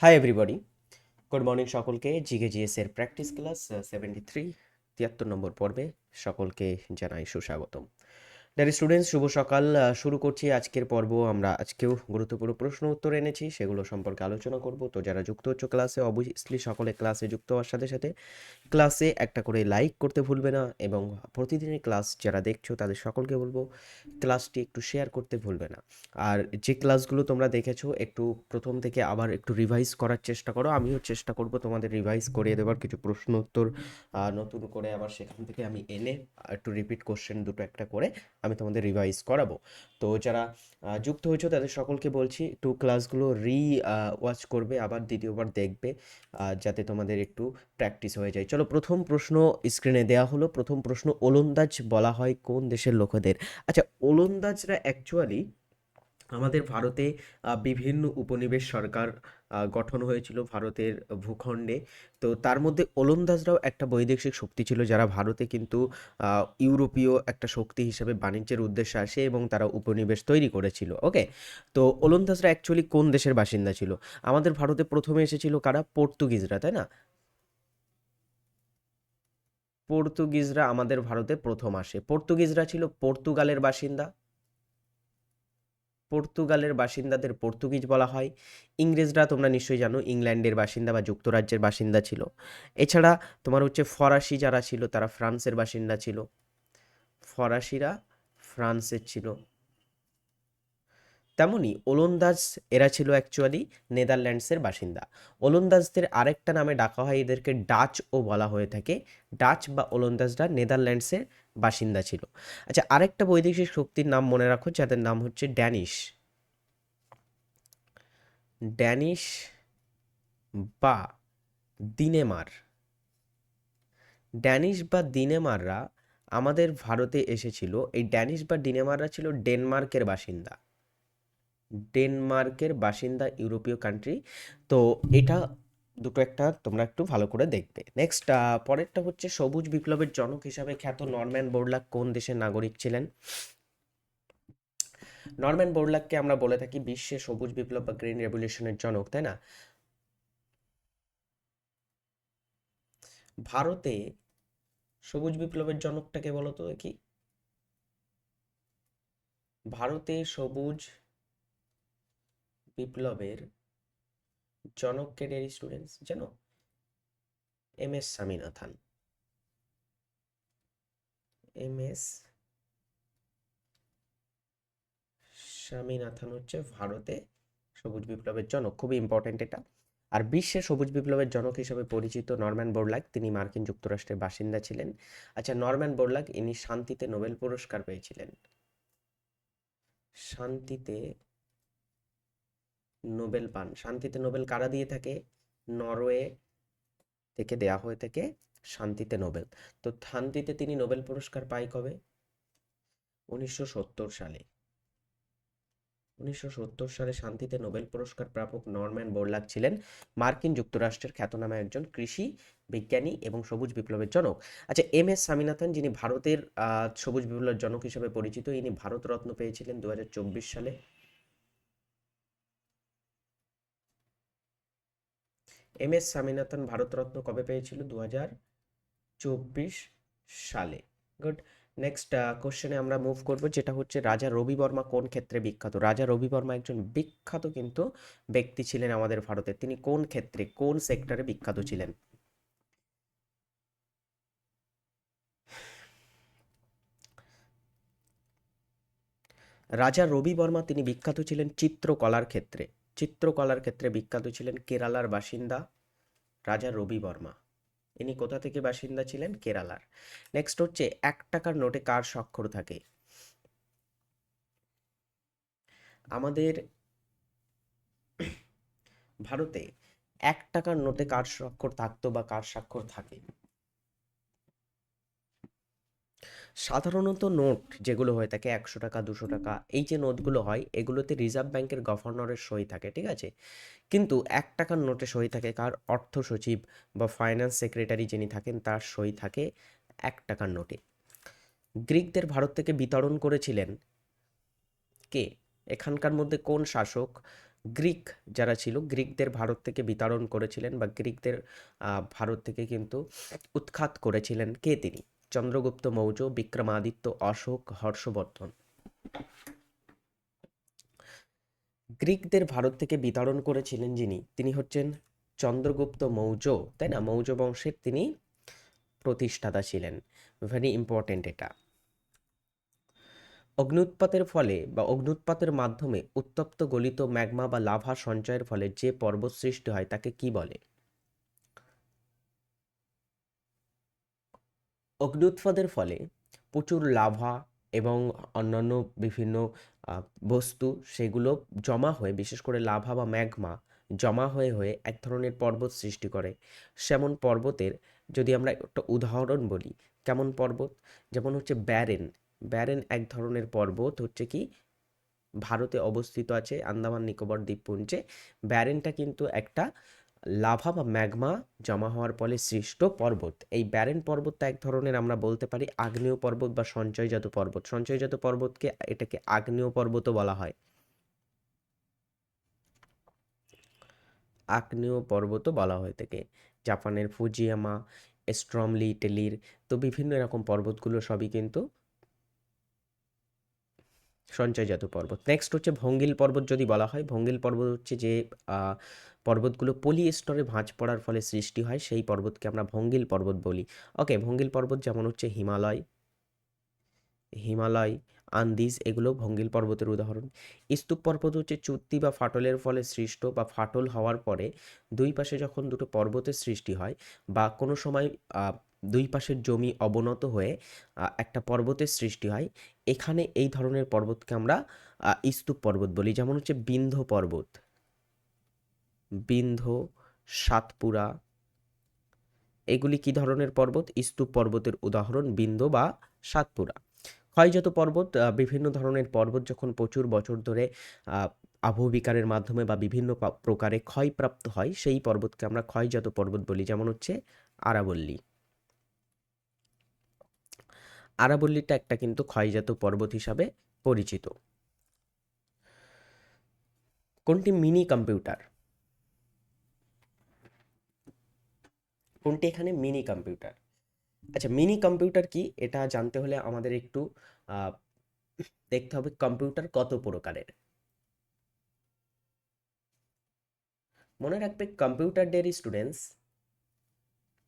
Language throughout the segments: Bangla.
হাই এভরিবডি গুড মর্নিং সকলকে। জিকে জিএসের প্র্যাকটিস ক্লাস সেভেন্টি থ্রি তিয়াত্তর নম্বর পর্বে সকলকে জানাই সুস্বাগতম। ডারি স্টুডেন্টস শুভ সকাল। শুরু করছি আজকের পর্ব। আমরা আজকেও গুরুত্বপূর্ণ প্রশ্ন উত্তর এনেছি, সেগুলো সম্পর্কে আলোচনা করব। তো যারা যুক্ত হচ্ছে ক্লাসে অবভিয়াসলি সকলে ক্লাসে যুক্ত হওয়ার সাথে সাথে ক্লাসে একটা করে লাইক করতে ভুলবে না এবং প্রতিদিনের ক্লাস যারা দেখছ, তাদের সকলকে বলব ক্লাসটি একটু শেয়ার করতে ভুলবে না। আর যে ক্লাসগুলো তোমরা দেখেছ, একটু প্রথম থেকে আবার একটু রিভাইজ করার চেষ্টা করো। আমিও চেষ্টা করব তোমাদের রিভাইজ করিয়ে দেওয়ার কিছু প্রশ্ন উত্তর নতুন করে আবার সেখান থেকে আমি এনে একটু রিপিট কোশ্চেন দুটো একটা করে আমি তোমাদের রিভাইজ করাবো। তো যারা যুক্ত হয়েছো তাদের সকলকে বলছি, একটু ক্লাসগুলো রি ওয়াচ করবে, আবার দ্বিতীয়বার দেখবে যাতে তোমাদের একটু প্র্যাকটিস হয়ে যায়। চলো প্রথম প্রশ্ন স্ক্রিনে দেওয়া হলো। প্রথম প্রশ্ন, ওলন্দাজ বলা হয় কোন দেশের লোকেদের? আচ্ছা ওলন্দাজরা অ্যাকচুয়ালি আমাদের ভারতে বিভিন্ন উপনিবেশ সরকার গঠন হয়েছিল ভারতের ভূখণ্ডে। তো তার মধ্যে ওলন্দাজরাও একটা বৈদেশিক শক্তি ছিল যারা ভারতে কিন্তু ইউরোপীয় একটা শক্তি হিসেবে বাণিজ্যের উদ্দেশ্যে আসে এবং তারা উপনিবেশ তৈরি করেছিল, ওকে? তো ওলন্দাজরা অ্যাকচুয়ালি কোন দেশের বাসিন্দা ছিল? আমাদের ভারতে প্রথমে এসেছিল কারা? পর্তুগিজরা, তাই না? পর্তুগিজরা আমাদের ভারতে প্রথম আসে। পর্তুগিজরা ছিল পর্তুগালের বাসিন্দা। পর্তুগালের বাসিন্দাদের পর্তুগিজ বলা হয়। ইংরেজরা তোমরা নিশ্চয়ই জানো, ইংল্যান্ডের বাসিন্দা বা যুক্তরাজ্যের বাসিন্দা ছিল। এছাড়া তোমার হচ্ছে ফরাসি যারা ছিল, তারা ফ্রান্সের বাসিন্দা ছিল। ফরাসিরা ফ্রান্সের ছিল। তেমনি ওলন্দাজ এরা ছিল অ্যাকচুয়ালি নেদারল্যান্ডসের বাসিন্দা। ওলন্দাজদের আরেকটা নামে ডাকা হয় এদেরকে ডাচও বলা হয়ে থাকে। ডাচ বা ওলন্দাজরা নেদারল্যান্ডসের বাসিন্দা ছিল। আচ্ছা আরেকটা বৈদেশিক শক্তির নাম মনে রাখো, যাদের নাম হচ্ছে ড্যানিশ। ড্যানিশ বা দিনেমার। ড্যানিশ বা দিনেমাররা আমাদের ভারতে এসেছিল। এই ড্যানিশ বা ডিনেমাররা ছিল ডেনমার্কের বাসিন্দা। ডেনমার্কের বাসিন্দা ইউরোপীয় কান্ট্রি তো এটা দুটো একটা তোমরা একটু ভালো করে দেখবে। নেক্সট পরেরটা হচ্ছে সবুজ বিপ্লবের জনক হিসাবে খ্যাত নরম্যান বোরলাক কোন দেশের নাগরিক ছিলেন? নরম্যান বোরলাককে আমরা বলে থাকি বিশ্বের সবুজ বিপ্লব বা গ্রিন রেভলিউশনের জনক, তাই না? ভারতে সবুজ বিপ্লবের জনকটাকে বলো তো কি ভারতে সবুজ বিপ্লবের জনক কে ডেয়ারি স্টুডেন্টস জানো M S Swaminathan M S Swaminathan হচ্ছে ভারতে সবুজ বিপ্লবের জনক, খুবই ইম্পর্টেন্ট এটা। আর বিশ্বে সবুজ বিপ্লবের জনক হিসেবে পরিচিত নরম্যান বোরলাক, তিনি মার্কিন যুক্তরাষ্ট্রের বাসিন্দা ছিলেন। আচ্ছা নরম্যান বোরলাগ ইনি শান্তিতে নোবেল পুরস্কার পেয়েছিলেন। শান্তিতে নোবেল পান। শান্তিতে নোবেল কারা দিয়ে থাকে? নরওয়ে থেকে দেয়া হয়ে থাকে শান্তিতে নোবেল। তো শান্তিতে তিনি নোবেল পুরস্কার পায় কবে? উনিশশো সত্তর সালে। উনিশশো সত্তর সালে শান্তিতে নোবেল পুরস্কার প্রাপক নরম্যান বোরলাগ ছিলেন মার্কিন যুক্তরাষ্ট্রের খ্যাতনামা একজন কৃষি বিজ্ঞানী এবং সবুজ বিপ্লবের জনক। আচ্ছা এম এস স্বামীনাথন যিনি ভারতের সবুজ বিপ্লবের জনক হিসেবে পরিচিত, ইনি ভারতরত্ন পেয়েছিলেন দু হাজার চব্বিশ সালে। এম এস স্বামীনাথন ভারতরত্ন কবে পেয়েছিল? দু চব্বিশ সালে। গুড। নেক্সট কোশ্চেনে আমরা মুভ করব, যেটা হচ্ছে রাজা রবি বর্মা কোন ক্ষেত্রে বিখ্যাত? রাজা রবি বর্মা একজন বিখ্যাত কিন্তু ব্যক্তি ছিলেন আমাদের ভারতে। তিনি কোন ক্ষেত্রে, কোন সেক্টরে বিখ্যাত ছিলেন? রাজা রবি বর্মা, তিনি বিখ্যাত ছিলেন চিত্রকলার ক্ষেত্রে। চিত্রকলার ক্ষেত্রে বিখ্যাত ছিলেন কেরালার বাসিন্দা রাজা রবি বর্মা। ইনি কোথা থেকে বাসিন্দা ছিলেন? কেরালার। নেক্সট হচ্ছে, এক টাকার নোটে কার স্বাক্ষর থাকে? আমাদের ভারতে এক টাকার নোটে কার স্বাক্ষর থাকতো বা কার স্বাক্ষর থাকে? সাধারণত নোট যেগুলো হয়ে থাকে একশো টাকা দুশো টাকা এই যে নোটগুলো হয় এগুলোতে রিজার্ভ ব্যাংকের গভর্নরের সই থাকে ঠিক আছে? কিন্তু এক টাকার নোটে সই থাকে কার? অর্থ সচিব বা ফাইন্যান্স সেক্রেটারি যিনি থাকেন তার সই থাকে এক টাকার নোটে। গ্রিকদের ভারত থেকে বিতরণ করেছিলেন কে? এখানকার মধ্যে কোন শাসক? গ্রিক যারা ছিল গ্রিকদের ভারত থেকে বিতরণ করেছিলেন বা গ্রিকদের ভারত থেকে কিন্তু উৎখাত করেছিলেন কে তিনি? চন্দ্রগুপ্ত মৌর্য, বিক্রমাদিত্য, অশোক, হর্ষবর্ধন। গ্রিকদের ভারত থেকে বিতাড়ন করেছিলেন যিনি, তিনি হচ্ছেন চন্দ্রগুপ্ত মৌর্য। তাই না? মৌর্য বংশের তিনি প্রতিষ্ঠাতা ছিলেন। ভেরি ইম্পর্টেন্ট এটা। অগ্নুৎপাতের ফলে বা অগ্নুৎপাতের মাধ্যমে উত্তপ্ত গলিত ম্যাগমা বা লাভা সঞ্চয়ের ফলে যে পর্বত সৃষ্টি হয়, তাকে কি বলে? অগ্নুৎপাতের ফলে প্রচুর লাভা এবং অন্যান্য বিভিন্ন বস্তু সেগুলো জমা হয়ে, বিশেষ করে লাভা বা ম্যাগমা জমা হয়ে হয়ে এক ধরনের পর্বত সৃষ্টি করে। সেমন পর্বতের যদি আমরা একটা উদাহরণ বলি, কেমন পর্বত? যেমন হচ্ছে ব্যারেন। ব্যারেন এক ধরনের পর্বত হচ্ছে কি, ভারতে অবস্থিত আছে, আন্দামান নিকোবর দ্বীপপুঞ্জে। ব্যারেনটা কিন্তু একটা লাভা বা ম্যাগমা জমা হওয়ার ফলে সৃষ্ট পর্বত, এই ব্যারেন পর্বতটা এক ধরনের আমরা বলতে পারি আগ্নেয় পর্বত বা সঞ্চয়জাত পর্বত। সঞ্চয়জাত পর্বতকে, এটাকে আগ্নেয় পর্বতও বলা হয়। আগ্নেয় পর্বতও বলা হয়ে থাকে জাপানের ফুজিয়ামা, স্ট্রমলি টেলির তো বিভিন্ন এরকম পর্বতগুলো সবই কিন্তু সঞ্চয়জাত পর্বত। নেক্সট হচ্ছে ভঙ্গিল পর্বত যদি বলা হয়। ভঙ্গিল পর্বত হচ্ছে যে পর্বতগুলো পলিয়েস্টরে ভাঁজ পড়ার ফলে সৃষ্টি হয়। সেই পর্বতকে আমরা ভঙ্গিল পর্বত বলি। ওকে ভঙ্গিল পর্বত যেমন হচ্ছে হিমালয় হিমালয়, আন্দিজ, এগুলো ভঙ্গিল পর্বতের উদাহরণ। স্তূপ পর্বত হচ্ছে চুক্তি বা ফাটলের ফলে সৃষ্ট বা ফাটল হওয়ার পরে দুই পাশে যখন দুটো পর্বতের সৃষ্টি হয় বা কোনো সময় দুই পাশের জমি অবনত হয়ে একটা পর্বতের সৃষ্টি হয়। এখানে এই ধরনের পর্বতকে আমরা স্তূপ পর্বত বলি। যেমন হচ্ছে বিন্ধ পর্বত। বিন্ধ সাতপুরা, এগুলি কি ধরনের পর্বত? স্তূপ পর্বতের উদাহরণ বিন্ধ্য বা সাতপুরা। ক্ষয়জাত পর্বত বিভিন্ন ধরনের পর্বত যখন প্রচুর বছর ধরে আবহবিকারের মাধ্যমে বা বিভিন্ন প্রকারে ক্ষয়প্রাপ্ত হয়, সেই পর্বতকে আমরা ক্ষয়জাত পর্বত বলি। যেমন হচ্ছে আরাবল্লী। আরাবল্লীটা একটা কিন্তু ক্ষয়জাত পর্বত হিসাবে পরিচিত। কোনটি মিনি কম্পিউটার? কোনটি এখানে মিনি কম্পিউটার? আচ্ছা মিনি কম্পিউটার কি? এটা জানতে হলে আমাদের একটু দেখতে হবে কম্পিউটার কত প্রকারের। মনে রাখবে কম্পিউটার ডেরি স্টুডেন্টস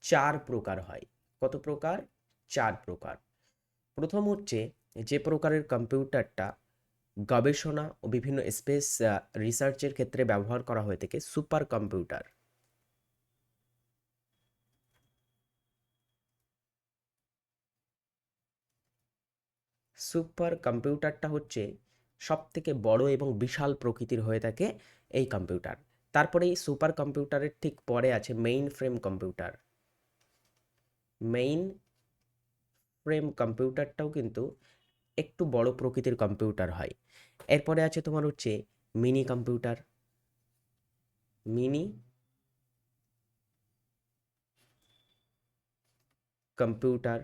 চার প্রকার হয়। কত প্রকার? চার প্রকার। প্রথম হচ্ছে যে প্রকারের কম্পিউটারটা গবেষণা ও বিভিন্ন স্পেস রিসার্চের ক্ষেত্রে ব্যবহার করা হয়ে থাকে সুপার কম্পিউটার। সুপার কম্পিউটারটা হচ্ছে সব থেকে বড় এবং বিশাল প্রকৃতির হয়ে থাকে এই কম্পিউটার। তারপরে এই সুপার কম্পিউটারের ঠিক পরে আছে mainframe computer. Mainframe কম্পিউটারটাও কিন্তু একটু বড় প্রকৃতির কম্পিউটার হয়। এরপরে আছে তোমার হচ্ছে মিনি কম্পিউটার। মিনি কম্পিউটার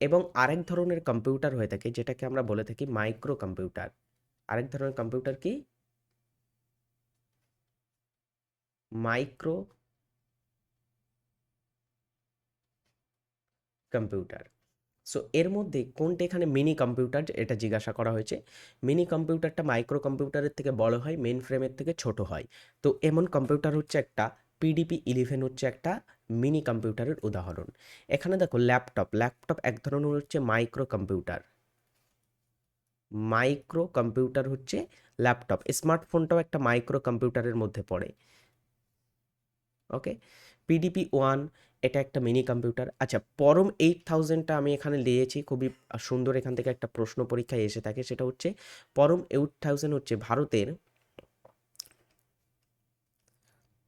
এবং আরেক ধরনের কম্পিউটার হয়ে থাকে যেটাকে আমরা বলে থাকি মাইক্রো কম্পিউটার। আরেক ধরনের কম্পিউটার কি? Micro computer. সো এর মধ্যে কোনটা এখানে মিনি কম্পিউটার এটা জিজ্ঞাসা করা হয়েছে। মিনি কম্পিউটারটা মাইক্রো কম্পিউটারের থেকে বড় হয় মেন ফ্রেমের থেকে ছোট হয়। তো, এমন কম্পিউটার হচ্ছে একটা পিডিপি ইলেভেন হচ্ছে একটা মিনি কম্পিউটারের উদাহরণ। এখানে দেখো ল্যাপটপ ল্যাপটপ এক ধরনের হচ্ছে মাইক্রো কম্পিউটার মাইক্রো কম্পিউটার হচ্ছে ল্যাপটপ স্মার্টফোনটাও একটা মাইক্রো কম্পিউটারের মধ্যে পড়ে। ওকে পিডিপি ওয়ান এটা একটা মিনি কম্পিউটার আচ্ছা পরম এইট থাউজেন্ডটা আমি এখানে দিয়েছি খুবই সুন্দর এখান থেকে একটা প্রশ্ন পরীক্ষায় এসে থাকে, সেটা হচ্ছে পরম এইট থাউজেন্ড হচ্ছে ভারতের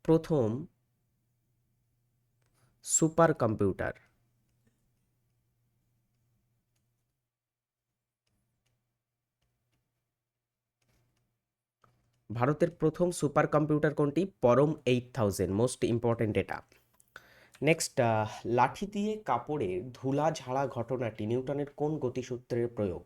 প্রথম সুপার কম্পিউটার ভারতের প্রথম সুপার কম্পিউটার কোনটি? Param eight thousand most important এটা। নেক্সট uh, লাঠি দিয়ে কাপড়ে ধুলা ঝাড়া ঘটনাটি নিউটনের কোন গতিসূত্রের প্রয়োগ?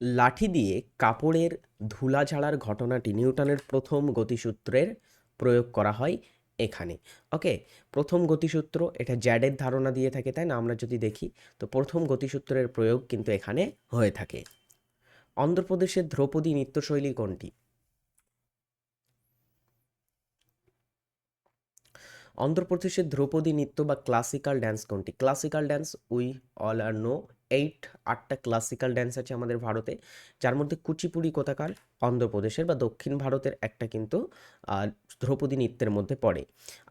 লাঠি দিয়ে কাপড়ের ধুলা ঝাড়ার ঘটনাটি নিউটনের প্রথম গতিসূত্রের প্রয়োগ করা হয় এখানে। ওকে? প্রথম গতিসূত্র, এটা জ্যাডের ধারণা দিয়ে থাকে, তাই না? আমরা যদি দেখি, তো প্রথম গতিসূত্রের প্রয়োগ কিন্তু এখানে হয়ে থাকে। অন্ধ্রপ্রদেশের ধ্রৌপদী নৃত্যশৈলী কোনটি? অন্ধ্রপ্রদেশের ধ্রৌপদী নৃত্য বা ক্লাসিক্যাল ড্যান্স কোনটি? Classical dance we all are know eight, আটটা ক্লাসিক্যাল ড্যান্স আছে আমাদের ভারতে। যার মধ্যে কুচিপুড়ি কোথাকার, অন্ধ্রপ্রদেশের বা দক্ষিণ ভারতের একটা কিন্তু ধ্রৌপদী নৃত্যের মধ্যে পড়ে।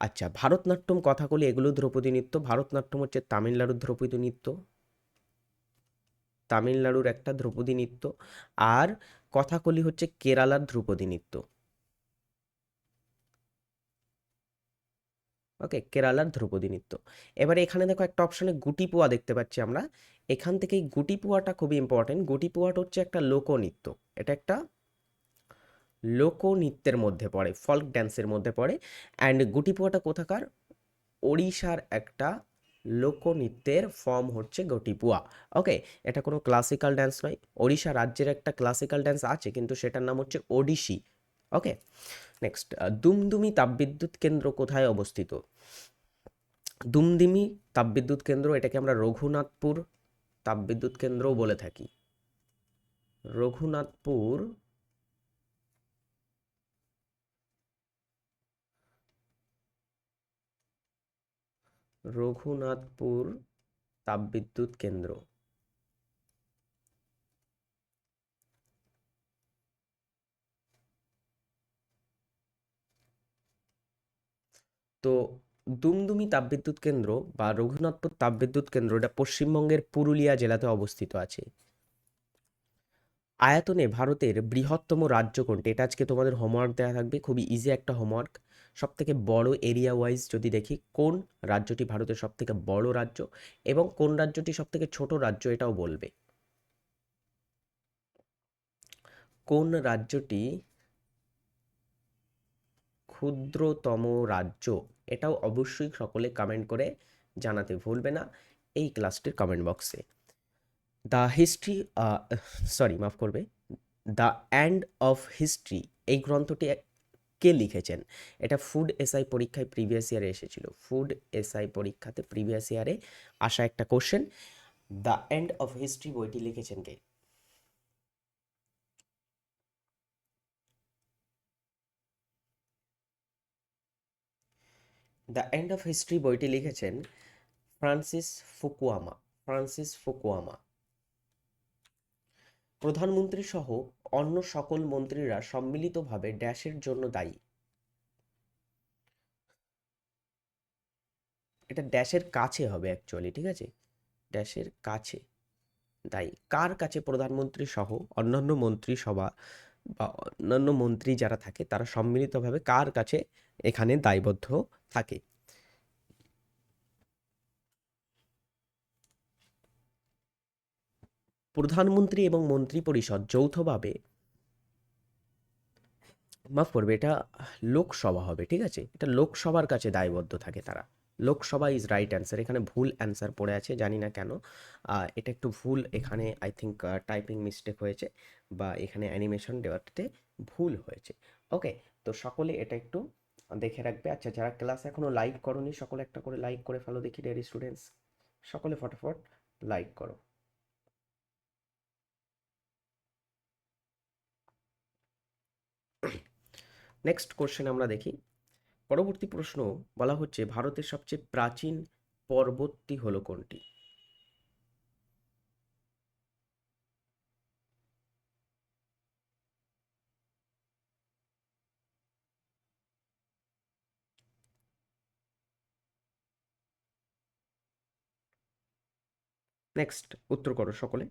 আচ্ছা ভারতনাট্যম কথাকলি, এগুলো ধ্রৌপদী নৃত্য, ভারতনাট্যম হচ্ছে তামিলনাড়ুর ধ্রৌপদী নৃত্য। তামিলনাড়ুর একটা ধ্রুপদী নৃত্য, আর কথাকলি হচ্ছে কেরালার ধ্রুপদী নৃত্য। ওকে, কেরালার ধ্রুপদী নৃত্য। এবারে এখানে দেখো একটা অপশনে গুটি পোয়া দেখতে পাচ্ছি আমরা। এখান থেকে গুটি পোয়াটা খুবই ইম্পর্টেন্ট গুটি পোয়াটা হচ্ছে একটা লোকনৃত্য। এটা একটা লোকনৃত্যের মধ্যে পড়ে ফল্ক ড্যান্সের মধ্যে পড়ে। অ্যান্ড গুটি পোয়াটা কোথাকার? ওড়িশার একটা লোকনৃত্যের ফর্ম হচ্ছে গটিপুয়া ওকে এটা কোনো ক্লাসিক্যাল ড্যান্স নয়। ওড়িশা রাজ্যের একটা ক্লাসিক্যাল ড্যান্স আছে, কিন্তু সেটার নাম হচ্ছে ওডিসি ওকে নেক্সট দুমদুমি তাপবিদ্যুৎ কেন্দ্র কোথায় অবস্থিত? দুমদুমি তাপবিদ্যুৎ কেন্দ্র, এটাকে আমরা রঘুনাথপুর তাপবিদ্যুৎ কেন্দ্রও বলে থাকি। রঘুনাথপুর রঘুনাথপুর তাপবিদ্যুৎ কেন্দ্র। তো দুমদুমি তাপবিদ্যুৎ কেন্দ্র বা রঘুনাথপুর তাপবিদ্যুৎ কেন্দ্র, এটা পশ্চিমবঙ্গের পুরুলিয়া জেলাতে অবস্থিত আছে। আয়তনে ভারতের বৃহত্তম রাজ্য কোনটি? এটা আজকে তোমাদের হোমওয়ার্ক দেওয়া থাকবে। খুবই ইজি একটা হোমওয়ার্ক সব থেকে বড় এরিয়া ওয়াইজ যদি দেখি, কোন রাজ্যটি ভারতের সব থেকে বড় রাজ্য এবং কোন রাজ্যটি সব থেকে ছোট রাজ্য এটাও বলবে। কোন রাজ্যটি ক্ষুদ্রতম রাজ্য, এটাও অবশ্যই সকলে কমেন্ট করে জানাতে ভুলবে না এই ক্লাসটির কমেন্ট বক্সে দ্য হিস্ট্রি সরি মাফ করবে। দ্য অ্যান্ড অফ হিস্ট্রি এই গ্রন্থটি কে লিখেছেন? এটা ফুড এসআই পরীক্ষায় প্রিভিয়াস ইয়ারে এসেছিল। ফুড এসআই পরীক্ষাতে প্রিভিয়াস ইয়ারে আসা একটা question the end of history বইটি লিখেছেন কে? দ্য এন্ড অফ হিস্ট্রি বইটি লিখেছেন ফ্রান্সিস ফুকুয়ামা ফ্রান্সিস ফুকুয়ামা। প্রধানমন্ত্রী সহ অন্য সকল মন্ত্রীরা সম্মিলিতভাবে ড্যাশের জন্য দায়ী। এটা ড্যাশের কাছে হবে অ্যাকচুয়ালি ঠিক আছে? ড্যাশের কাছে দায়ী। কার কাছে প্রধানমন্ত্রী সহ অন্যান্য মন্ত্রী সভা বা অন্যান্য মন্ত্রী যারা থাকে, তারা সম্মিলিতভাবে কার কাছে এখানে দায়বদ্ধ থাকে? প্রধানমন্ত্রী এবং মন্ত্রী পরিষদ যৌথভাবে মাফ করবে, এটা লোকসভা হবে, ঠিক আছে? এটা লোকসভার কাছে দায়বদ্ধ থাকে তারা। লোকসভা ইজ রাইট অ্যান্সার এখানে ভুল অ্যান্সার পড়ে আছে, জানি না কেন। এটা একটু ভুল, এখানে আই থিঙ্ক টাইপিং মিস্টেক হয়েছে বা এখানে অ্যানিমেশন দেওয়াতে ভুল হয়েছে। ওকে তো সকলে এটা একটু দেখে রাখবে। আচ্ছা যারা ক্লাস এখনও লাইক করনি, সকলে একটা করে লাইক করে ফেলো দেখি ডেয়ারি স্টুডেন্টস সকলে ফটাফট লাইক করো। নেক্সট কোশ্চেন আমরা দেখি। পরবর্তী প্রশ্ন বলা হচ্ছে ভারতের সবচেয়ে প্রাচীন পর্বতটি হলো কোনটি? নেক্সট উত্তর করো সকলে।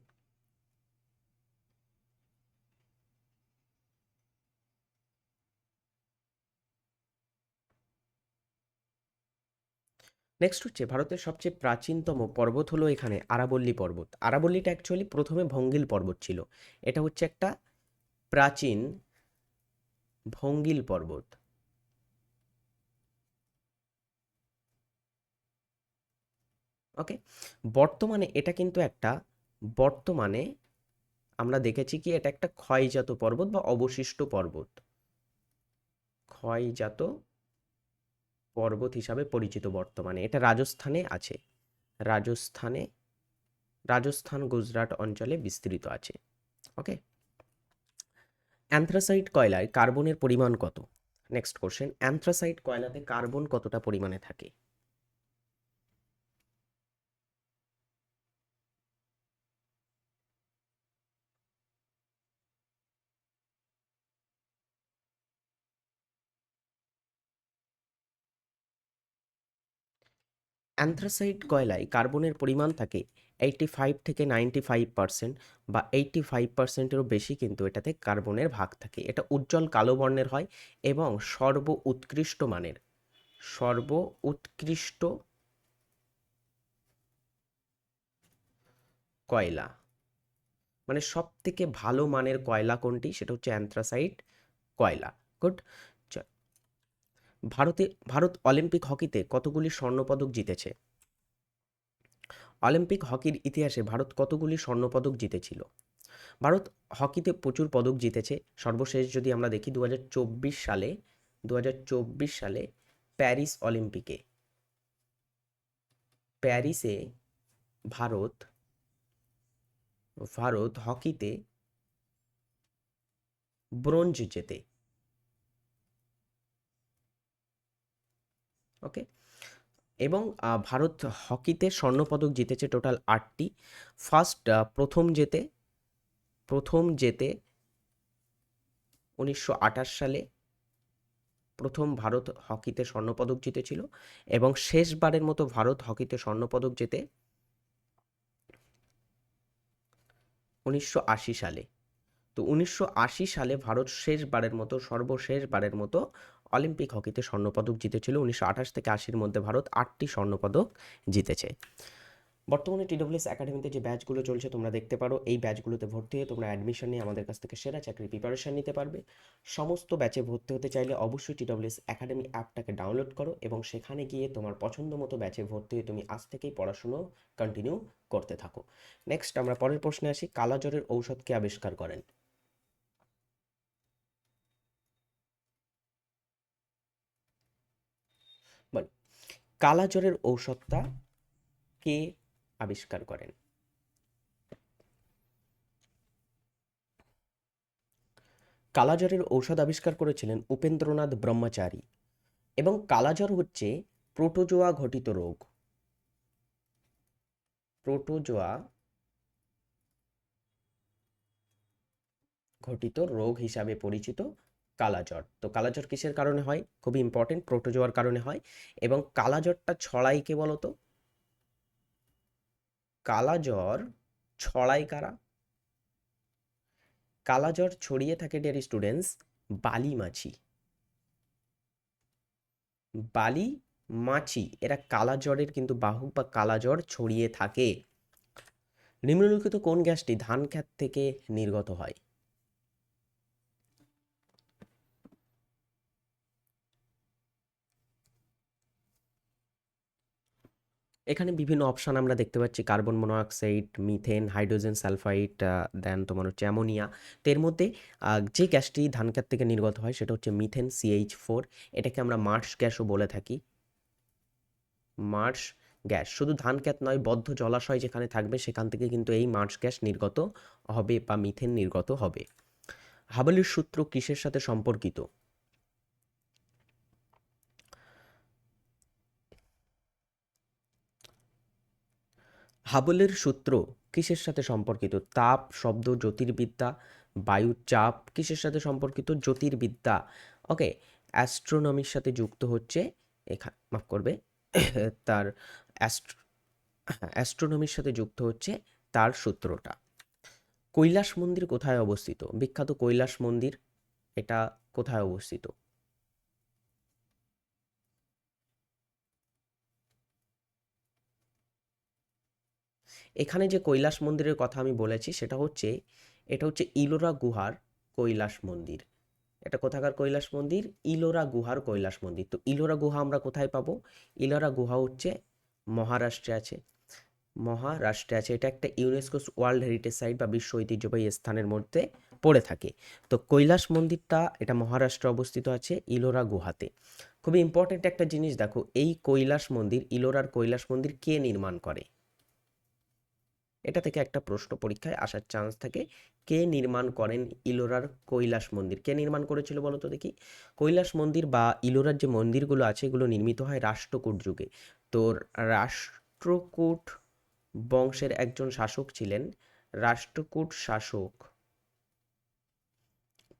নেক্সট হচ্ছে ভারতের সবচেয়ে প্রাচীনতম পর্বত হলো এখানে আরাবল্লী পর্বত। আরাবল্লীটা অ্যাকচুয়ালি প্রথমে ভঙ্গিল পর্বত ছিল। এটা হচ্ছে একটা প্রাচীন ভঙ্গিল পর্বত। ওকে বর্তমানে এটা কিন্তু একটা, বর্তমানে আমরা দেখেছি কি এটা একটা ক্ষয়জাত পর্বত বা অবশিষ্ট পর্বত। ক্ষয়জাত পর্বত হিসাবে পরিচিত বর্তমানে। এটা রাজস্থানে আছে। রাজস্থানে, রাজস্থান, গুজরাট অঞ্চলে বিস্তৃত আছে। ওকে অ্যান্থ্রাসাইট কয়লায় কার্বনের পরিমাণ কত? নেক্সট কোশ্চেন অ্যান্থ্রাসাইট কয়লাতে কার্বন কতটা পরিমাণে থাকে? অ্যান্থ্রাসাইট কয়লায় কার্বনের পরিমাণ থাকে এইটটি ফাইভ থেকে নাইনটি ফাইভ পার্সেন্ট বা এইটটি ফাইভ পার্সেন্টেরও বেশি কিন্তু এটাতে কার্বনের ভাগ থাকে। এটা উজ্জ্বল কালো বর্ণের হয় এবং সর্ব উৎকৃষ্ট মানের। সর্ব উৎকৃষ্ট কয়লা। মানে সব থেকে ভালো মানের কয়লা কোনটি? সেটা হচ্ছে অ্যান্থ্রাসাইট কয়লা। গুড। ভারতে, ভারত অলিম্পিক হকিতে কতগুলি স্বর্ণপদক জিতেছে? অলিম্পিক হকির ইতিহাসে ভারত কতগুলি স্বর্ণপদক জিতেছিল? ভারত হকিতে প্রচুর পদক জিতেছে। সর্বশেষ যদি আমরা দেখি দু হাজার চব্বিশ সালে দু হাজার চব্বিশ সালে প্যারিস অলিম্পিকে, প্যারিসে ভারত ভারত হকিতে ব্রোঞ্জ জেতে। ওকে? এবং ভারত হকিতে স্বর্ণপদক জিতেছে টোটাল আটটি। ফার্স্ট প্রথম যেতে প্রথম যেতে উনিশশো সালে প্রথম ভারত হকিতে স্বর্ণপদক জিতেছিল এবং শেষবারের মতো ভারত হকিতে স্বর্ণপদক জেতে উনিশশো আশি সালে। তো উনিশশো আশি সালে ভারত শেষবারের মতো, সর্বশেষবারের মতো অলিম্পিক হকিতে স্বর্ণপদক জিতেছিল উনিশশো আঠাশ থেকে আশির মধ্যে ভারত আটটি স্বর্ণপদক জিতেছে। বর্তমানে টিডব্লিউএস একাডেমিতে যে ব্যাচগুলো চলছে, তোমরা দেখতে পারো। এই ব্যাচগুলোতে ভর্তি হয়ে তোমরা অ্যাডমিশন নিয়ে আমাদের কাছ থেকে সেরা চাকরি প্রিপারেশন নিতে পারবে। সমস্ত ব্যাচে ভর্তি হতে চাইলে অবশ্যই টিডব্লিউএস একাডেমি অ্যাপটাকে ডাউনলোড করো এবং সেখানে গিয়ে তোমার পছন্দ মতো ব্যাচে ভর্তি হয়ে তুমি আজ থেকেই পড়াশুনো কন্টিনিউ করতে থাকো। নেক্সট আমরা পরের প্রশ্নে আসি। কালাজ্বরের ঔষধকে আবিষ্কার করেন? বল। কালাজ্বরের ঔষধটা কে আবিষ্কার করেন? কালাজ্বরের ঔষধ আবিষ্কার করেছিলেন উপেন্দ্রনাথ ব্রহ্মচারী এবং কালাজ্বর হচ্ছে প্রোটোজোয়া ঘটিত রোগ। প্রোটোজোয়া ঘটিত রোগ হিসাবে পরিচিত কালাজ্বর। তো কালাজ্বর কিসের কারণে হয়? খুবই ইম্পর্টেন্ট প্রোটোজোয়ার কারণে হয়। এবং কালাজ্বরটা ছড়াই কে বলতো? কালাজ্বর ছড়ায় কারা? কালাজ্বর ছড়িয়ে থাকে ডিয়ার স্টুডেন্টস বালি মাছি বালি মাছি এরা কালাজ্বরের কিন্তু বাহক বা কালাজ্বর ছড়িয়ে থাকে। নিম্নলিখিত কোন গ্যাসটি ধান ক্ষেত থেকে নির্গত হয়? এখানে বিভিন্ন অপশান আমরা দেখতে পাচ্ছি। Carbon monoxide methane hydrogen sulphide then তোমার হচ্ছে অ্যামোনিয়া তো এর মধ্যে যে গ্যাসটি ধান ক্ষেত থেকে নির্গত হয় সেটা হচ্ছে মিথেন সিএইচ ফোর এটাকে আমরা মার্স গ্যাসও বলে থাকি। Marsh gas. শুধু ধান ক্ষেত নয়, বদ্ধ জলাশয় যেখানে থাকবে সেখান থেকে কিন্তু এই মার্স গ্যাস নির্গত হবে বা মিথেন নির্গত হবে। হাবলির সূত্র কিসের সাথে সম্পর্কিত? হাবলের সূত্র কিসের সাথে সম্পর্কিত? তাপ, শব্দ, জ্যোতির্বিদ্যা বায়ুর চাপ কিসের সাথে সম্পর্কিত? জ্যোতির্বিদ্যা। ওকে, অ্যাস্ট্রোনমির সাথে যুক্ত হচ্ছে এখানে মাফ করবে, তার অ্যাস্ট্রোনমির সাথে যুক্ত হচ্ছে তার সূত্রটা। কৈলাস মন্দির কোথায় অবস্থিত? বিখ্যাত কৈলাস মন্দির, এটা কোথায় অবস্থিত? এখানে যে কৈলাস মন্দিরের কথা আমি বলেছি, সেটা হচ্ছে, এটা হচ্ছে ইলোরা গুহার কৈলাস মন্দির। এটা কোথাকার কৈলাস মন্দির? ইলোরা গুহার কৈলাস মন্দির। তো ইলোরা গুহা আমরা কোথায় পাবো? ইলোরা গুহা হচ্ছে মহারাষ্ট্রে আছে। মহারাষ্ট্রে আছে। এটা একটা ইউনেস্কো ওয়ার্ল্ড হেরিটেজ সাইট বা বিশ্ব ঐতিহ্যবাহী স্থানের মধ্যে পড়ে থাকে। তো কৈলাস মন্দিরটা, এটা মহারাষ্ট্রে অবস্থিত আছে ইলোরা গুহাতে। খুবই ইম্পর্টেন্ট একটা জিনিস দেখো, এই কৈলাস মন্দির, ইলোরার কৈলাস মন্দির কে নির্মাণ করে? এটা থেকে একটা প্রশ্ন পরীক্ষায় আসার চান্স থাকে। কে নির্মাণ করেন ইলোরার কৈলাস মন্দির? কে নির্মাণ করেছিল বলো তো দেখি? কৈলাস মন্দির বা ইলোরার যে মন্দিরগুলো আছে, এগুলো নির্মিত হয় রাষ্ট্রকূট যুগে। তো রাষ্ট্রকূট বংশের একজন শাসক ছিলেন। রাষ্ট্রকূট শাসক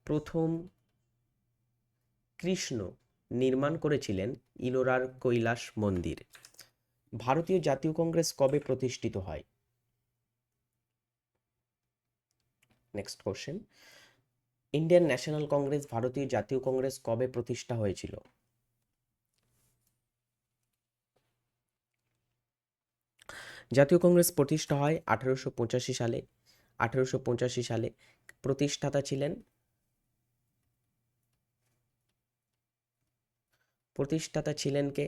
প্রথম কৃষ্ণ নির্মাণ করেছিলেন ইলোরার কৈলাস মন্দির। ভারতীয় জাতীয় কংগ্রেস কবে প্রতিষ্ঠিত হয়? Next question Indian National Congress ভারতীয় জাতীয় কংগ্রেস কবে প্রতিষ্ঠা হয়েছিল? জাতীয় কংগ্রেস প্রতিষ্ঠা হয় আঠারোশো পঁচাশি সালে। আঠারোশো পঁচাশি সালে প্রতিষ্ঠাতা ছিলেন প্রতিষ্ঠাতা ছিলেন কে?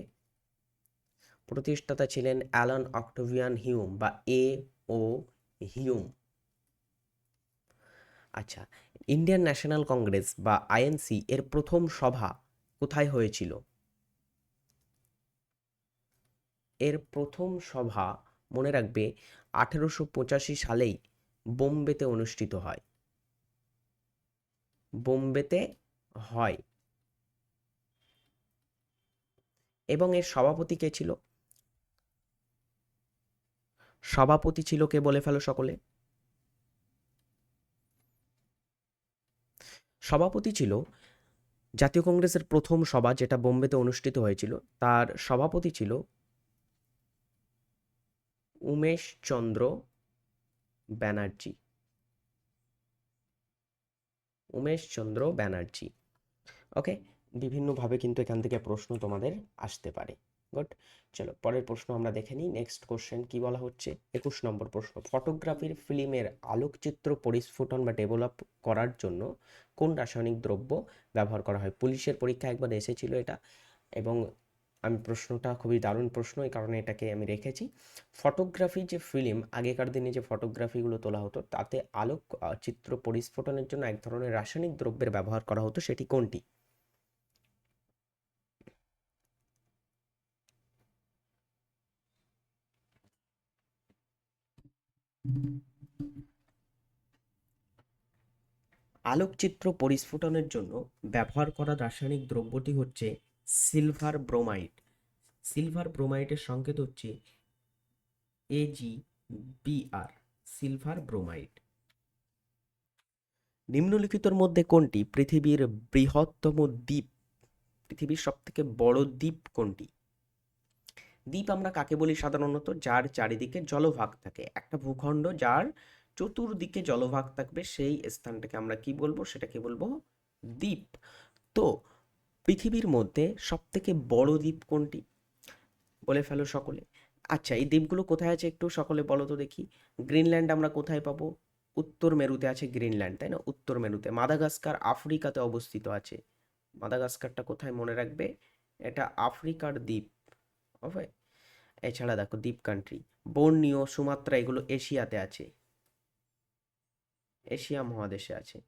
প্রতিষ্ঠাতা ছিলেন অ্যালান অক্টোভিয়ান হিউম বা এ ও হিউম। আচ্ছা ইন্ডিয়ান ন্যাশনাল কংগ্রেস বা আইএনসি এর প্রথম সভা কোথায় হয়েছিল? এর প্রথম সভা, মনে রাখবে, আঠেরোশো পঁচাশি সালেই বোম্বেতে অনুষ্ঠিত হয়। বোম্বেতে হয়। এবং এর সভাপতি কে ছিল? সভাপতি ছিল কে বলে ফেলো সকলে? সভাপতি ছিল, জাতীয় কংগ্রেসের প্রথম সভা যেটা বোম্বেতে অনুষ্ঠিত হয়েছিল, তার সভাপতি ছিল উমেশ চন্দ্র ব্যানার্জি। উমেশ চন্দ্র ব্যানার্জি। ওকে বিভিন্নভাবে কিন্তু এখান থেকে প্রশ্ন তোমাদের আসতে পারে। গুড চলো, পরের প্রশ্ন আমরা দেখে নিই। নেক্সট কোশ্চেন কি বলা হচ্ছে? একুশ নম্বর প্রশ্ন ফটোগ্রাফির ফিল্মের আলোকচিত্র পরিস্ফুটন বা ডেভেলপ করার জন্য কোন রাসায়নিক দ্রব্য ব্যবহার করা হয়? পুলিশের পরীক্ষা একবার এসেছিল এটা এবং আমি প্রশ্নটা খুবই দারুণ প্রশ্ন, এই কারণে এটাকে আমি রেখেছি। ফটোগ্রাফি যে ফিল্ম আগেকার দিনে যে ফটোগ্রাফিগুলো তোলা হতো, তাতে আলোক চিত্র পরিস্ফুটনের জন্য এক ধরনের রাসায়নিক দ্রব্যের ব্যবহার করা হতো, সেটি কোনটি? আলোকচিত্র পরিস্ফুটনের জন্য ব্যবহার করা রাসায়নিক দ্রব্যটি হচ্ছে সিলভার ব্রোমাইড। সিলভার ব্রোমাইডের সংকেত হচ্ছে এজি বিআর সিলভার ব্রোমাইড। নিম্নলিখিতর মধ্যে কোনটি? পৃথিবীর বৃহত্তম দ্বীপ। পৃথিবীর সবথেকে বড় দ্বীপ কোনটি? দ্বীপ আমরা কাকে বলি সাধারণত? যার চারিদিকে জলভাগ থাকে। একটা ভূখণ্ড যার চতুর্দিকে জলভাগ থাকবে, সেই স্থানটাকে আমরা কি বলব? সেটাকে বলব দ্বীপ। তো পৃথিবীর মধ্যে সবথেকে বড় দ্বীপ কোনটি? বলে ফেলো সকলে। আচ্ছা এই দ্বীপগুলো কোথায় আছে একটু সকলে বলো তো দেখি। গ্রিনল্যান্ড আমরা কোথায় পাবো? উত্তর মেরুতে আছে গ্রিনল্যান্ড, তাই না? উত্তর মেরুতে। মাদাগাস্কার আফ্রিকাতে অবস্থিত আছে। মাদাগাস্কারটা কোথায় মনে রাখবে? এটা আফ্রিকার দ্বীপ। ওকে এছাড়া দেখো দ্বীপ কান্ট্রি বর্নিও সুমাত্রা এগুলো এশিয়াতে আছে। এশিয়া মহাদেশে আছে।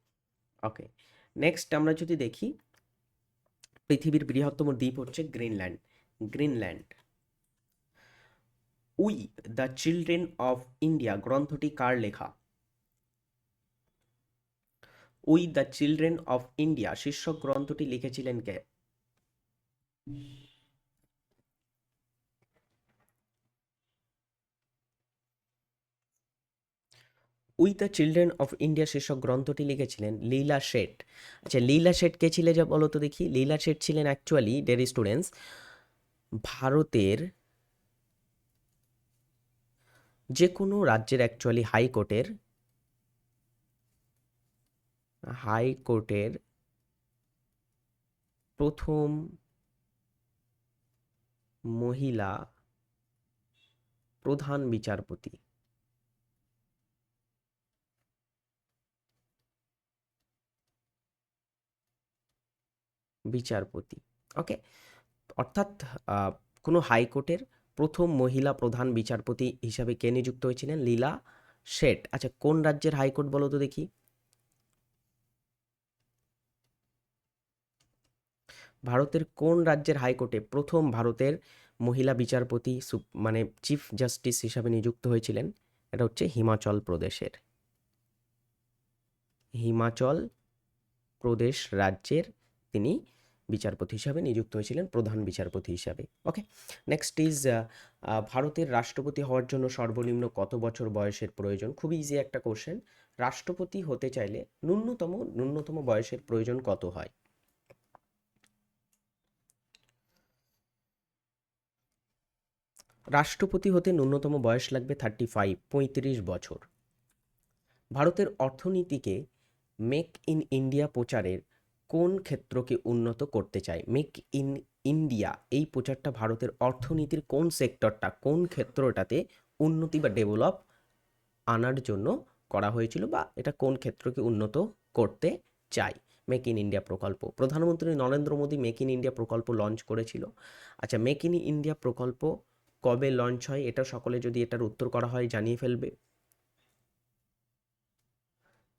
ওকে নেক্সট আমরা যদি দেখি, পৃথিবীর বৃহত্তম দ্বীপ হচ্ছে Greenland. Greenland. We, the children of India, গ্রন্থটি কার লেখা? We, the children of India, শীর্ষক গ্রন্থটি লিখেছিলেন কে? We the children of India শীর্ষক গ্রন্থটি লিখেছিলেন লীলা শেঠ। আচ্ছা লীলা শেঠ কে ছিলে যা বলো তো দেখি? লীলা শেঠ ছিলেন অ্যাকচুয়ালি ডেরি স্টুডেন্টস ভারতের যে কোনো রাজ্যের অ্যাকচুয়ালি হাইকোর্টের হাইকোর্টের প্রথম মহিলা প্রধান বিচারপতি। বিচারপতি ওকে অর্থাৎ কোনো হাইকোর্টের প্রথম মহিলা প্রধান বিচারপতি হিসাবে কে নিযুক্ত হয়েছিলেন? লীলা শেঠ। আচ্ছা কোন রাজ্যের হাইকোর্ট বলো তো দেখি। ভারতের কোন রাজ্যের হাইকোর্টে প্রথম ভারতের মহিলা বিচারপতি মানে চিফ জাস্টিস হিসাবে নিযুক্ত হয়েছিলেন? এটা হচ্ছে হিমাচল প্রদেশের। হিমাচল প্রদেশ রাজ্যের তিনি বিচারপতি হিসাবে নিযুক্ত হয়েছিলেন, প্রধান বিচারপতি হিসাবে। ওকে নেক্সট ইজ ভারতের রাষ্ট্রপতি হওয়ার জন্য সর্বনিম্ন কত বছর বয়সের প্রয়োজন? খুবই ইজি একটা কোশ্চেন রাষ্ট্রপতি হতে চাইলে ন্যূনতম ন্যূনতম বয়সের প্রয়োজন কত হয়? রাষ্ট্রপতি হতে ন্যূনতম বয়স লাগবে থার্টি ফাইভ পঁয়ত্রিশ বছর। ভারতের অর্থনীতিকে মেক ইন ইন্ডিয়া প্রচারের কোন ক্ষেত্রকে উন্নত করতে চায়? মেক ইন ইন্ডিয়া এই প্রচারটা ভারতের অর্থনীতির কোন সেক্টরটা কোন ক্ষেত্রটাতে উন্নতি বা ডেভেলপ আনার জন্য করা হয়েছিল বা এটা কোন ক্ষেত্রকে উন্নত করতে চায়? মেক ইন ইন্ডিয়া প্রকল্প। প্রধানমন্ত্রী Narendra Modi make in India প্রকল্প লঞ্চ করেছিল। আচ্ছা মেক ইন ইন্ডিয়া প্রকল্প কবে লঞ্চ হয়? এটা সকলে যদি এটার উত্তর করা হয়, জানিয়ে ফেলবে।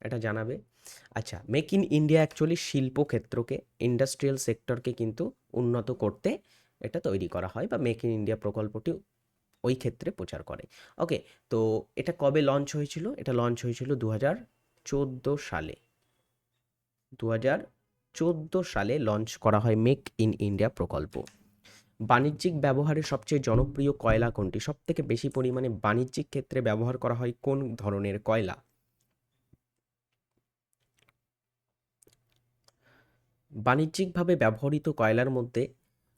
এটা জানাবে। আচ্ছা মেক ইন ইন্ডিয়া অ্যাকচুয়ালি শিল্প ক্ষেত্রকে ইন্ডাস্ট্রিয়াল সেক্টরকে কিন্তু উন্নত করতে এটা তৈরি করা হয় বা মেক ইন ইন্ডিয়া প্রকল্পটি ওই ক্ষেত্রে প্রচার করে। ওকে তো এটা কবে লঞ্চ হয়েছিল? এটা লঞ্চ হয়েছিল দু হাজার চোদ্দ সালে। দু হাজার চোদ্দ সালে লঞ্চ করা হয় মেক ইন ইন্ডিয়া প্রকল্প। বাণিজ্যিক ব্যবহারে সবচেয়ে জনপ্রিয় কয়লা কোনটি? সব থেকে বেশি পরিমাণে বাণিজ্যিক ক্ষেত্রে ব্যবহার করা হয় কোন ধরনের কয়লা? বাণিজ্যিকভাবে ব্যবহৃত কয়লার মধ্যে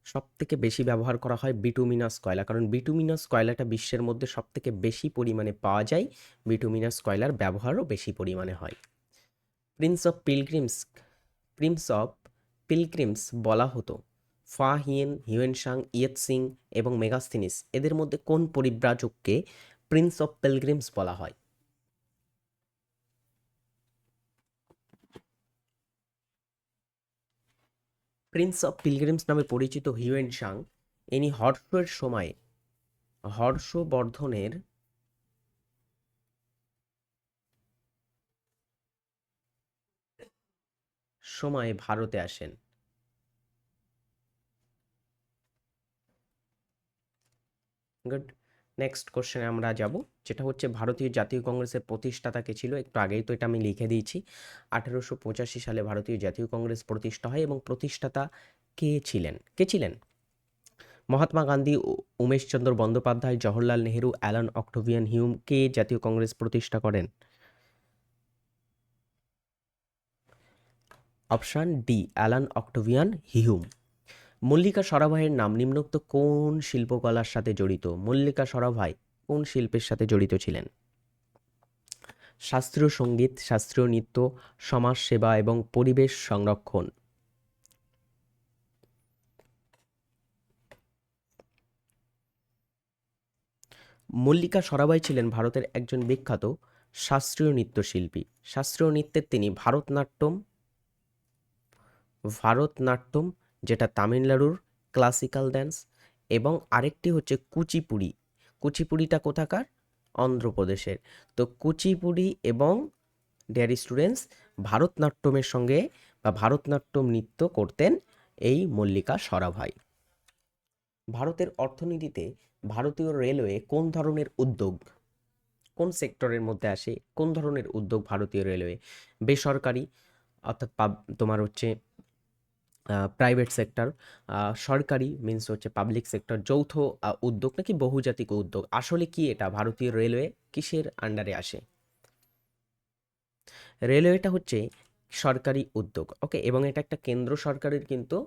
সব থেকে বেশি ব্যবহার করা হয় বিটুমিনাস কয়লা। কারণ বিটুমিনাস কয়লাটা বিশ্বের মধ্যে সব থেকে বেশি পরিমাণে পাওয়া যায়। বিটুমিনাস কয়লার ব্যবহারও বেশি পরিমাণে হয়। Prince of pilgrims prince of pilgrims বলা হতো। ফা হিয়েন হিউয়েনসাং ইয়েত সিং এবং মেগাস্থিনিস এদের মধ্যে কোন পরিব্রাজককে প্রিন্স অফ পিলগ্রিমস বলা হয়? প্রিন্স অফ পিলগ্রিমস নামে পরিচিত হিউয়েন সাং ইনি হর্ষের সময় হর্ষবর্ধনের সময় ভারতে আসেন। গুড নেক্সট কোশ্চেনে আমরা যাব, যেটা হচ্ছে ভারতীয় জাতীয় কংগ্রেসের প্রতিষ্ঠাতা কে ছিল, একটু আগেই তো এটা আমি লিখে দিয়েছি। আঠেরোশো পঁচাশি সালে ভারতীয় জাতীয় কংগ্রেস প্রতিষ্ঠা হয় এবং প্রতিষ্ঠাতা কে ছিলেন? কে ছিলেন? Mahatma Gandhi Umeshchandra Bandyopadhyay, Jawaharlal Nehru, Allan Octavian Hume কে জাতীয় কংগ্রেস প্রতিষ্ঠা করেন? Option D, Allan Octavian Hume. Mallika সরাভাইয়ের নাম নিম্নোক্ত কোন শিল্পকলার সাথে জড়িত? মল্লিকা সরাভাই কোন শিল্পের সাথে জড়িত ছিলেন? শাস্ত্রীয় সংগীত, শাস্ত্রীয় নৃত্য সমাজ সেবা এবং পরিবেশ সংরক্ষণ। মল্লিকা সরাবাই ছিলেন ভারতের একজন বিখ্যাত শাস্ত্রীয় নৃত্যশিল্পী। শাস্ত্রীয় নৃত্যের তিনি ভারতনাট্যম ভারতনাট্যম যেটা তামিলনাড়ুর ক্লাসিক্যাল ড্যান্স এবং আরেকটি হচ্ছে কুচিপুড়ি। কুচিপুড়িটা কোথাকার? অন্ধ্রপ্রদেশের। তো কুচিপুড়ি এবং ডেয়ারি স্টুডেন্টস ভারতনাট্যমের সঙ্গে বা ভারতনাট্যম নৃত্য করতেন এই মল্লিকা সরাভাই। ভারতের অর্থনীতিতে ভারতীয় রেলওয়ে কোন ধরনের উদ্যোগ, কোন সেক্টরের মধ্যে আসে, কোন ধরনের উদ্যোগ ভারতীয় রেলওয়ে? বেসরকারি, অর্থাৎ তোমার হচ্ছে প্রাইভেট সেক্টর সরকারি মিন্স হচ্ছে পাবলিক সেক্টর যৌথ উদ্যোগ নাকি বহুজাতিক উদ্যোগ? আসলে কি এটা? ভারতীয় রেলওয়ে কিসের আন্ডারে আসে? রেলওয়েটা হচ্ছে সরকারি উদ্যোগ ওকে এবং এটা একটা কেন্দ্র সরকারের কিন্তু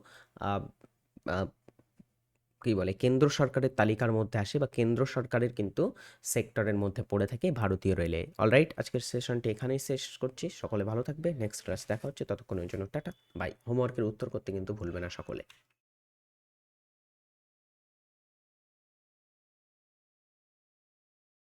কি বলে, কেন্দ্র সরকারের তালিকার মধ্যে আসে বা কেন্দ্র সরকারের কিন্তু সেক্টরের মধ্যে পড়ে থাকে ভারতীয় রেলে। অলরাইট আজকের সেশনটি এখানেই শেষ করছি। সকলে ভালো থাকবে। নেক্সট ক্লাস দেখা হচ্ছে। ততক্ষণের জন্য টাটা। বাই হোমওয়ার্কের উত্তর করতে কিন্তু ভুলবে না সকলে।